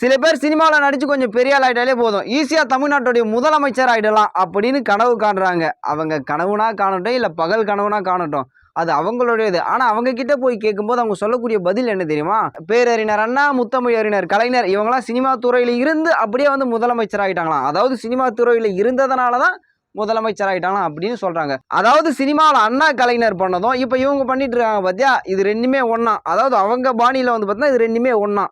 சில பேர் சினிமாவில் நடித்து கொஞ்சம் பெரிய ஆள் ஆகிட்டாலே போதும். ஈஸியாக தமிழ்நாட்டுடைய முதலமைச்சர் ஆகிடலாம் அப்படின்னு கனவு காணுறாங்க. அவங்க கனவுனா காணட்டும் இல்லை பகல் கனவுனா காணட்டும். அது அவங்களுடையது. ஆனால் அவங்க கிட்ட போய் கேட்கும்போது அவங்க சொல்லக்கூடிய பதில் என்ன தெரியுமா? பேரறிஞர் அண்ணா முத்தமிழ் அறிஞர் கலைஞர் இவங்களாம் சினிமா துறையில் இருந்து அப்படியே வந்து முதலமைச்சர் ஆகிட்டாங்களாம் அதாவது சினிமா துறையில் இருந்ததுனால தான் முதலமைச்சர் ஆகிட்டாங்களாம் அப்படின்னு சொல்கிறாங்க அதாவது சினிமாவில் அண்ணா கலைஞர் பண்ணதும் இப்போ இவங்க பண்ணிட்டு இருக்காங்க பார்த்தியா இது ரெண்டுமே ஒன்றா அதாவது அவங்க பாணியில் வந்து பார்த்தீங்கன்னா இது ரெண்டுமே ஒன்றா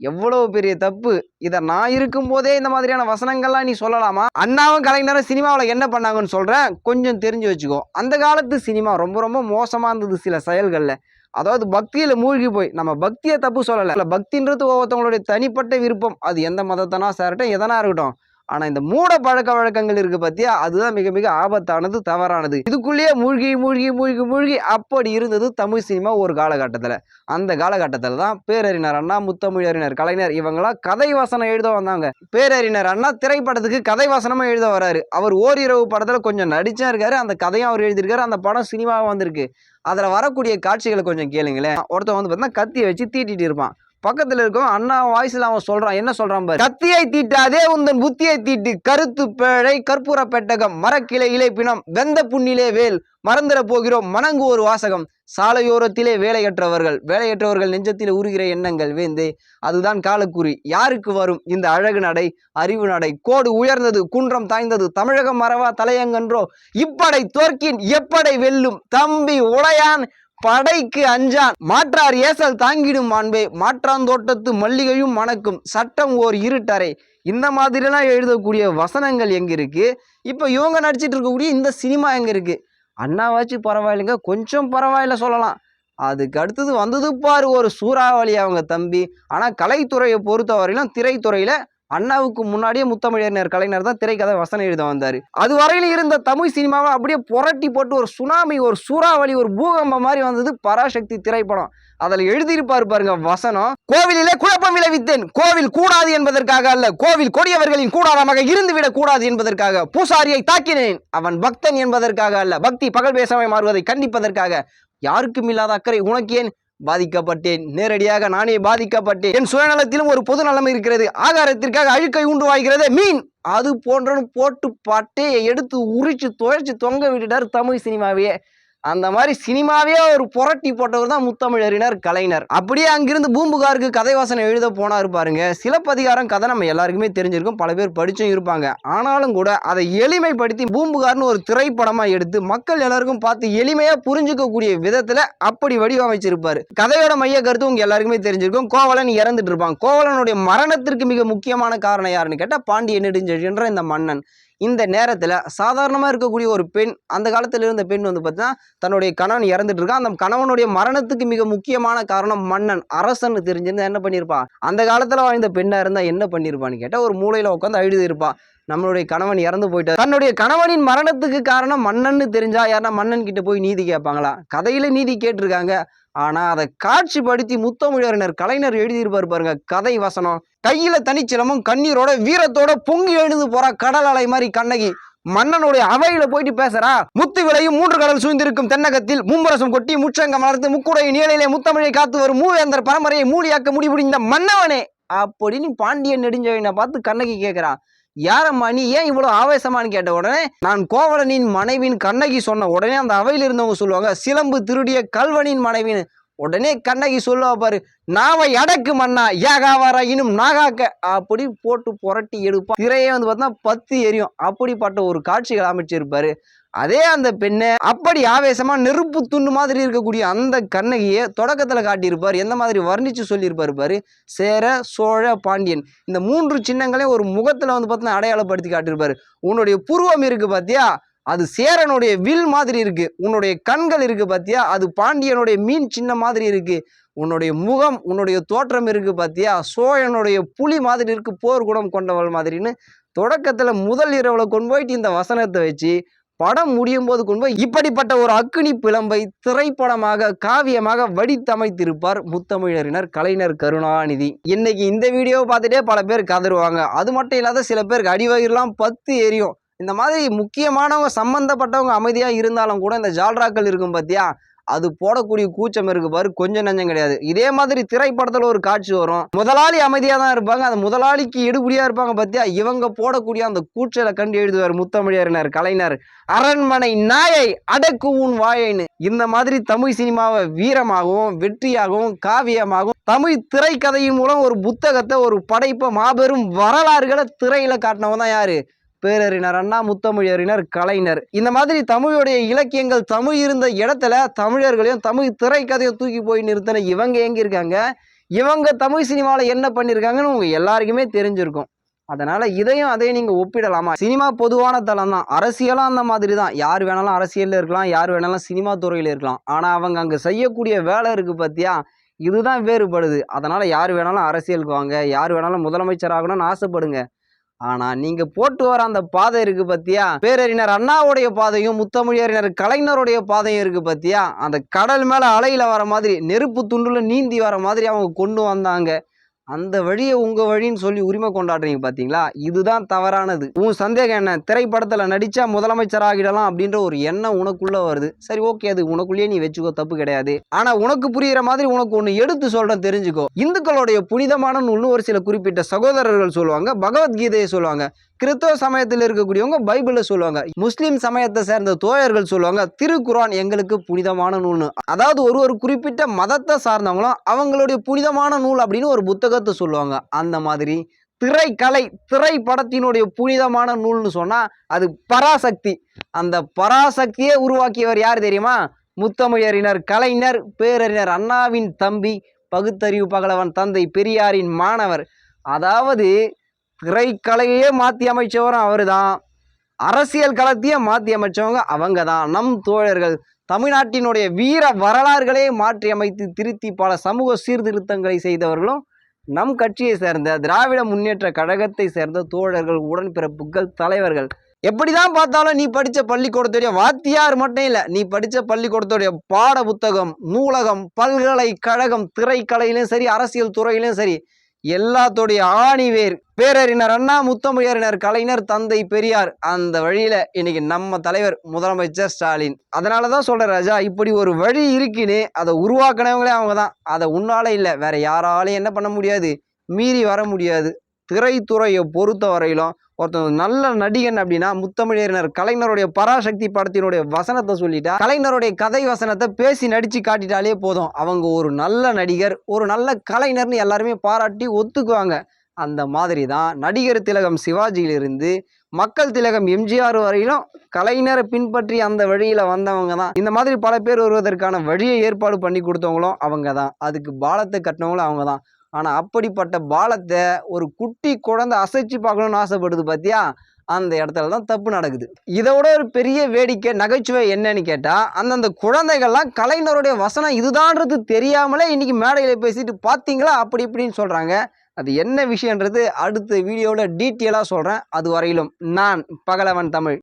எவ்வளோ பெரிய தப்பு? இதை நான் இருக்கும்போதே இந்த மாதிரியான வசனங்கள்லாம் நீ சொல்லலாமா? அண்ணாவும் கலைஞரும் சினிமாவில் என்ன பண்ணாங்கன்னு சொல்கிறேன் கொஞ்சம் தெரிஞ்சு வச்சுக்கோ. அந்த காலத்து சினிமா ரொம்ப ரொம்ப மோசமாக இருந்தது சில செயல்களில். அதாவது பக்தியில் மூழ்கி போய் நம்ம பக்தியை தப்பு சொல்லலை. இல்லை பக்தின்றது ஒவ்வொருத்தவங்களுடைய தனிப்பட்ட விருப்பம். அது எந்த மதத்தனா சேரட்டும் எதனா இருக்கட்டும். ஆனால் இந்த மூட பழக்க வழக்கங்கள் இருக்குது பார்த்தியா அதுதான் மிக மிக ஆபத்தானது தவறானது. இதுக்குள்ளேயே மூழ்கி மூழ்கி மூழ்கி மூழ்கி அப்படி இருந்தது தமிழ் சினிமா ஒரு காலகட்டத்தில். அந்த காலகட்டத்தில் தான் பேரறிஞர் அண்ணா முத்தமிழறிஞர் கலைஞர் இவங்களாம் கதை வசனம் எழுத வந்தாங்க. பேரறிஞர் அண்ணா திரைப்படத்துக்கு கதை வசனமாக எழுத வராரு. அவர் ஓரிரவு படத்தில் கொஞ்சம் நடிச்சா இருக்காரு அந்த கதையும் அவர் எழுதியிருக்காரு அந்த படம் சினிமாவும் வந்திருக்கு. அதில் வரக்கூடிய காட்சிகளை கொஞ்சம் கேளுங்களேன். ஒருத்தன் வந்து பார்த்தீங்கன்னா கத்தியை வச்சு தீட்டிட்டு இருப்பான். பக்கத்தில் இருக்கும் அண்ணா வாய்ஸில் அவன் சொல்கிறான் என்ன சொல்கிறான் பாரு? கத்தியை தீட்டாதே உந்தன் புத்தியை தீட்டு கருத்து பேழை கற்பூர பெட்டகம் மரக்கிளை இலைப்பினம் வெந்த புண்ணிலே வேல் மறந்துட போகிறோம் மணங்கு ஒரு வாசகம் சாலையோரத்திலே வேலையற்றவர்கள் வேலையற்றவர்கள் நெஞ்சத்தில் உருகிற எண்ணங்கள் வேந்தே. அதுதான் காலக்குறி. யாருக்கு வரும் இந்த அழகு நடை அறிவு நடை? கோடு உயர்ந்தது குன்றம் தாய்ந்தது தமிழகம் மறவா தலையங்கன்றோ? இப்படை தோற்கின் எப்படை வெல்லும் தம்பி உடையான் படைக்கு அஞ்சான். மாற்றார் ஏசல் தாங்கிடும் மாண்பே மாற்றாந்தோட்டத்து மல்லிகையும் மணக்கும் சட்டம் ஓர் இருட்டறை. இந்த மாதிரிலாம் எழுதக்கூடிய வசனங்கள் எங்கே இருக்குது இப்போ இவங்க நடிச்சிட்டு இருக்கக்கூடிய இந்த சினிமா எங்கே இருக்குது அண்ணாவாச்சும் பரவாயில்லைங்க கொஞ்சம் பரவாயில்ல சொல்லலாம். அதுக்கு அடுத்தது வந்தது பாரு ஒரு சூறாவளி அவங்க தம்பி. ஆனால் கலைத்துறையை பொறுத்தவரையிலும் திரைத்துறையில் அண்ணாவுக்கு முன்னாடியே முத்தமிழறிஞர் கலைஞர் தான் திரைக்கதை வசனம் எழுத வந்தார். அது வரையில் இருந்த தமிழ் சினிமாவை அப்படியே புரட்டி போட்டு ஒரு சுனாமி ஒரு சூறாவளி ஒரு பூகம்பம் மாதிரி வந்தது பராசக்தி திரைப்படம். அதில் எழுதியிருப்பார் பாருங்க வசனம் கோவிலிலே குழப்பம் விளைவித்தேன் கோவில் கூடாது என்பதற்காக அல்ல கோவில் கொடியவர்களின் கூடாரமாக இருந்துவிடக் கூடாது என்பதற்காக பூசாரியை தாக்கினேன் அவன் பக்தன் என்பதற்காக அல்ல பக்தி பகல் பேசாமல் மாறுவதை கண்டிப்பதற்காக யாருக்கும் இல்லாத அக்கறை உனக்கு ஏன்? பாதிக்கப்பட்டேன். நேரடியாக நானே பாதிக்கப்பட்டேன். என் சுயநலத்திலும் ஒரு பொது நலம் இருக்கிறது. ஆகாரத்திற்காக அழுக்கை உண்டு வாய்க்கிறதே மீன். அது போன்றன்னு போட்டு பாட்டே எடுத்து உரிச்சு துவைச்சு தொங்க விட்டுட்டார் தமிழ் சினிமாவையே அந்த மாதிரி சினிமாவே ஒரு புரட்டி போட்டவர் தான் முத்தமிழறிஞர் கலைஞர். அப்படியே அங்கிருந்து பூம்புகாருக்கு கதை வாசனை எழுத போனார் பாருங்க. சிலப்பதிகாரம் கதை நம்ம எல்லாருக்குமே தெரிஞ்சிருக்கும். பல பேர் படிச்சும் இருப்பாங்க. ஆனாலும் கூட அதை எளிமைப்படுத்தி பூம்புகார்னு ஒரு திரைப்படமா எடுத்து மக்கள் எல்லாருக்கும் பார்த்து எளிமையா புரிஞ்சுக்கக்கூடிய விதத்துல அப்படி வடிவமைச்சிருப்பாரு. கதையோட மைய கருத்து உங்க எல்லாருக்குமே தெரிஞ்சிருக்கும். கோவலன் இறந்துட்டு இருப்பான். கோவலனுடைய மரணத்திற்கு மிக முக்கியமான காரணம் யாருன்னு கேட்டா பாண்டிய நெடுஞ்செழியன்ற இந்த மன்னன். இந்த நேரத்தில் சாதாரணமாக இருக்கக்கூடிய ஒரு பெண் அந்த காலத்தில் இருந்த பெண் வந்து பார்த்தீங்கன்னா தன்னுடைய கணவன் இறந்துட்டு இருக்கான். அந்த கணவனுடைய மரணத்துக்கு மிக முக்கியமான காரணம் மன்னன். அரசன் தெரிஞ்சிருந்தா என்ன பண்ணியிருப்பான் அந்த காலத்தில் வாழ்ந்த பெண்ணாக இருந்தால் என்ன பண்ணியிருப்பான்னு கேட்டால் ஒரு மூலையில் உட்காந்து அழுது இருப்பான் நம்மளுடைய கணவன் இறந்து போயிட்டார். தன்னுடைய கணவனின் மரணத்துக்கு காரணம் மன்னன்னு தெரிஞ்சா யாருன்னா மன்னன் கிட்ட போய் நீதி கேட்பாங்களா? கதையில நீதி கேட்டிருக்காங்க. ஆனால் அதை காட்சிப்படுத்தி முத்தமிழறிஞர் கலைஞர் எழுதியிருப்பார் பாருங்க கதை வசனம். கையில தனிச்சிலமும் கண்ணீரோட வீரத்தோட பொங்கி எழுந்து போறா கடல் அலை மாதிரி கண்ணகி. மன்னனுடைய அவையில போயிட்டு பேசுறா முத்து விலையும் மூன்று கடல் சூழ்ந்திருக்கும் தென்னகத்தில் மும்பரசம் கொட்டி முச்சங்கம் வளர்த்து முக்குடைய நீளையிலே முத்தமிழை காத்து வரும் மூவேந்தர் பரம்பரையை மூலியாக்க முடிபுடிந்த மன்னவனே அப்படின்னு பாண்டியன் நெடுஞ்செழியனை பார்த்து கண்ணகி கேட்குறான் யாரம்மா நீ ஏன் இவ்வளோ ஆவேசமான்னு கேட்ட உடனே நான் கோவலனின் மனைவின் கண்ணகி சொன்ன உடனே அந்த அவையில் இருந்தவங்க சொல்லுவாங்க சிலம்பு திருடிய கல்வனின் மனைவின்னு. உடனே கண்ணகி சொல்லுவா பாரு நாவை அடக்கு மண்ணா இன்னும் நாகாக்க. அப்படி போட்டு புரட்டி எடுப்பான். திரையே வந்து பார்த்தா பத்து எரியும். அப்படிப்பட்ட ஒரு காட்சிகள் அமைச்சிருப்பாரு. அதே அந்த பெண்ணை அப்படி ஆவேசமாக நெருப்பு துண்டு மாதிரி இருக்கக்கூடிய அந்த கண்ணகியை தொடக்கத்தில் காட்டியிருப்பார். எந்த மாதிரி வர்ணித்து சொல்லியிருப்பாரு பாரு? சேர சோழ பாண்டியன். இந்த மூன்று சின்னங்களையும் ஒரு முகத்தில் வந்து பார்த்தீங்கன்னா அடையாளப்படுத்தி காட்டியிருப்பாரு. உன்னுடைய புருவம் இருக்குது பார்த்தியா அது சேரனுடைய வில் மாதிரி இருக்குது உன்னுடைய கண்கள் இருக்குது பார்த்தியா அது பாண்டியனுடைய மீன் சின்ன மாதிரி இருக்குது உன்னுடைய முகம் உன்னுடைய தோற்றம் இருக்குது பார்த்தியா சோழனுடைய புலி மாதிரி இருக்குது போர் குணம் கொண்டவள் மாதிரின்னு தொடக்கத்தில் முதல் இரவில் கொண்டு போயிட்டு இந்த வசனத்தை வச்சு படம் முடியும் போது கொண்டு போய் இப்படிப்பட்ட ஒரு அக்கினி பிளம்பை திரைப்படமாக காவியமாக வடித்தமைத்திருப்பார் முத்தமிழரினர் கலைஞர் கருணாநிதி. இன்னைக்கு இந்த வீடியோவை பார்த்துட்டே பல பேர் கதருவாங்க அது மட்டும் இல்லாத சில பேருக்கு அடிவயிறுலாம் பத்து எரியும். இந்த மாதிரி முக்கியமானவங்க சம்மந்தப்பட்டவங்க அமைதியாக இருந்தாலும் கூட இந்த ஜால்ராக்கள் இருக்கும் பார்த்தியா அது போடக்கூடிய கூச்சம் இருக்கு பாரு கொஞ்சம் நஞ்சம் கிடையாது. இதே மாதிரி திரைப்படத்தில் ஒரு காட்சி வரும். முதலாளி அமைதியாக தான் இருப்பாங்க. அந்த முதலாளிக்கு எடுபடியாக இருப்பாங்க பார்த்தியா இவங்க போடக்கூடிய அந்த கூச்சலை கண்டு எழுதுவார் முத்தமிழறிஞர் கலைஞர். அரண்மனை நாயை அடக்கு உன் வாயைன்னு. இந்த மாதிரி தமிழ் சினிமாவை வீரமாகவும் வெற்றியாகவும் காவியமாகவும் தமிழ் திரைக்கதையின் மூலம் ஒரு புத்தகத்தை ஒரு படைப்பை மாபெரும் வரலாறுகளை திரையில் காட்டினவன் தான் யாரு? பேரறிஞர் அண்ணா முத்தமிழறிஞர் கலைஞர். இந்த மாதிரி தமிழுடைய இலக்கியங்கள் தமிழ் இருந்த இடத்துல தமிழர்களையும் தமிழ் திரைக்கதையும் தூக்கி போய் நிறுத்தின இவங்க எங்கே இருக்காங்க? இவங்க தமிழ் சினிமாவில் என்ன பண்ணியிருக்காங்கன்னு உங்கள் எல்லாருக்குமே தெரிஞ்சிருக்கும். அதனால் இதையும் அதையும் நீங்கள் ஒப்பிடலாமா? சினிமா பொதுவான தளம் தான். அரசியலும் அந்த மாதிரி தான். யார் வேணாலும் அரசியலில் இருக்கலாம் யார் வேணாலும் சினிமா துறையில் இருக்கலாம். ஆனால் அவங்க அங்கே செய்யக்கூடிய வேலை இருக்குது பார்த்தியா இதுதான் வேறுபடுது. அதனால் யார் வேணாலும் அரசியலுக்கு வாங்க யார் வேணாலும் முதலமைச்சர் ஆகணும்னு ஆசைப்படுங்க. ஆனா நீங்க போட்டு வர அந்த பாதை இருக்கு பத்தியா? பேரறிஞர் அண்ணாவுடைய பாதையும் முத்தமிழறிஞர் கலைஞருடைய பாதையும் இருக்கு பத்தியா? அந்த கடல் மேல அலையில வர மாதிரி நெருப்பு துண்டுல நீந்தி வர மாதிரி அவங்க கொண்டு வந்தாங்க. அந்த வழியை உங்க வழின்னு சொல்லி உரிமை கொண்டாடுறீங்க பாத்தீங்களா? இதுதான் தவறானது. உன் சந்தேகம் என்ன? திரைப்படத்துல நடிச்சா முதலமைச்சர் ஆகிடலாம் அப்படின்ற ஒரு எண்ணம் உனக்குள்ள வருது. சரி ஓகே அது உனக்குள்ளேயே நீ வச்சுக்கோ தப்பு கிடையாது. ஆனா உனக்கு புரியுற மாதிரி உனக்கு ஒண்ணு எடுத்து சொல்கிறேன் தெரிஞ்சுக்கோ. இந்துக்களுடைய புனிதமான நூல்னு ஒரு சில குறிப்பிட்ட சகோதரர்கள் சொல்லுவாங்க பகவத்கீதையை சொல்லுவாங்க கிறிஸ்தவ சமயத்தில் இருக்கக்கூடியவங்க பைபிளில் சொல்லுவாங்க முஸ்லீம் சமயத்தை சேர்ந்த தோழர்கள் சொல்லுவாங்க திருக்குரான் எங்களுக்கு புனிதமான நூல்னு. அதாவது ஒரு ஒரு குறிப்பிட்ட மதத்தை சார்ந்தவங்களும் அவங்களுடைய புனிதமான நூல் அப்படின்னு ஒரு புத்தகம் உலகத்தை சொல்லுவாங்க. அந்த மாதிரி திரைக்கலை திரைப்படத்தினுடைய புனிதமான நூல்னு சொன்னால் அது பராசக்தி. அந்த பராசக்தியை உருவாக்கியவர் யார் தெரியுமா? முத்தமிழறிஞர் கலைஞர் பேரறிஞர் அண்ணாவின் தம்பி பகுத்தறிவு பகலவன் தந்தை பெரியாரின் மாணவர். அதாவது திரைக்கலையே மாற்றி அமைச்சவரும் அவர் தான் அரசியல் களத்தையே மாற்றி அமைச்சவங்க அவங்க தான் நம் தோழர்கள் தமிழ்நாட்டினுடைய வீர வரலாறுகளே மாற்றி அமைத்து திருத்தி பல சமூக சீர்திருத்தங்களை செய்தவர்களும் நம் கட்சியை சேர்ந்த திராவிட முன்னேற்ற கழகத்தை சேர்ந்த தோழர்கள் உடன்பிறப்புகள் தலைவர்கள். எப்படிதான் பார்த்தாலும் நீ படித்த பள்ளிக்கூடத்துடைய வாத்தியார் மட்டும் இல்லை நீ படித்த பள்ளிக்கூடத்துடைய பாட புத்தகம் நூலகம் பல்கலைக்கழகம் திரைக்கலையிலும் சரி அரசியல் துறையிலும் சரி எல்லாத்துடைய ஆணிவேர் பேரறிஞர் அண்ணா முத்தமிழறிஞர் கலைஞர் தந்தை பெரியார். அந்த வழியில் இன்னைக்கு நம்ம தலைவர் முதலமைச்சர் ஸ்டாலின். அதனால தான் சொல்கிறேன் ராஜா இப்படி ஒரு வழி இருக்குன்னு அதை உருவாக்கினவங்களே அவங்க தான் அதை உன்னாலே இல்லை வேற யாராலையும் என்ன பண்ண முடியாது. மீறி வர முடியாது. திரைத்துறையை பொறுத்த வரையிலும் ஒருத்தன் நல்ல நடிகன் அப்படின்னா முத்தமிழறிஞர் கலைஞருடைய பராசக்தி படத்தினுடைய வசனத்தை சொல்லிட்டா கலைஞருடைய கதை வசனத்தை பேசி நடித்து காட்டிட்டாலே போதும். அவங்க ஒரு நல்ல நடிகர் ஒரு நல்ல கலைஞர்னு எல்லாருமே பாராட்டி ஒத்துக்குவாங்க. அந்த மாதிரி தான் நடிகர் திலகம் சிவாஜியிலிருந்து மக்கள் திலகம் எம்ஜிஆர் வரையிலும் கலைஞரை பின்பற்றி அந்த வழியில் வந்தவங்க தான். இந்த மாதிரி பல பேர் வருவதற்கான வழியை ஏற்பாடு பண்ணி கொடுத்தவங்களும் அவங்க தான். அதுக்கு பாலத்தை கட்டினவங்களும் அவங்க தான். ஆனால் அப்படிப்பட்ட பாலத்தை ஒரு குட்டி குழந்தை அசைச்சு பார்க்கணும்னு ஆசைப்படுது பார்த்தியா அந்த இடத்துல தான் தப்பு நடக்குது. இதோட ஒரு பெரிய வேடிக்கை நகைச்சுவை என்னன்னு கேட்டால் அந்தந்த குழந்தைகள்லாம் கலைஞருடைய வசனம் இதுதான்றது தெரியாமலே இன்னைக்கு மேடையில் பேசிட்டு பார்த்தீங்களா அப்படி இப்படின்னு சொல்கிறாங்க அது என்ன விஷயன்றது அடுத்த வீடியோவில் டீட்டெயிலாக சொல்கிறேன் அது வரையிலும் நான் பகலவன் தமிழ்.